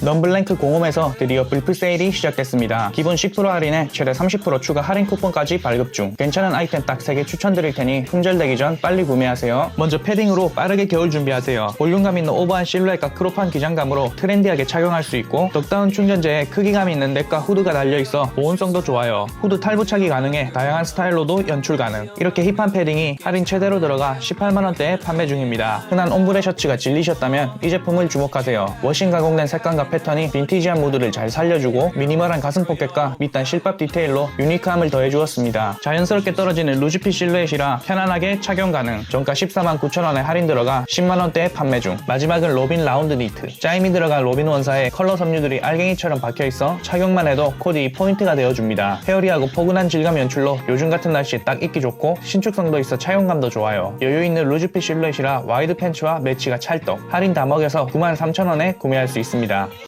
넘블랭크 공홈에서 드디어 불프 세일이 시작됐습니다. 기본 10% 할인에 최대 30% 추가 할인 쿠폰까지 발급 중. 괜찮은 아이템 딱 3개 추천드릴 테니 품절되기 전 빨리 구매하세요. 먼저 패딩으로 빠르게 겨울 준비하세요. 볼륨감 있는 오버한 실루엣과 크롭한 기장감으로 트렌디하게 착용할 수 있고 덕다운 충전재에 크기감 있는 넥과 후드가 달려있어 보온성도 좋아요. 후드 탈부착이 가능해 다양한 스타일로도 연출 가능. 이렇게 힙한 패딩이 할인 최대로 들어가 18만원대에 판매 중입니다. 흔한 옴브레 셔츠가 질리셨다면 이 제품을 주목하세요. 워싱 가공된 색감과 패턴이 빈티지한 무드를 잘 살려주고 미니멀한 가슴 포켓과 밑단 실밥 디테일로 유니크함을 더해주었습니다. 자연스럽게 떨어지는 루즈핏 실루엣이라 편안하게 착용 가능. 정가 14만 9천원에 할인 들어가 10만원대에 판매 중. 마지막은 로빈 라운드 니트. 짜임이 들어간 로빈 원사에 컬러 섬유들이 알갱이처럼 박혀있어 착용만 해도 코디 포인트가 되어줍니다. 헤어리하고 포근한 질감 연출로 요즘 같은 날씨에 딱 입기 좋고 신축성도 있어 차용감도 좋아요. 여유 있는 루즈핏 실루엣이라 와이드 팬츠와 매치가 찰떡. 할인 다 먹여서 93,000원에 구매할 수 있습니다.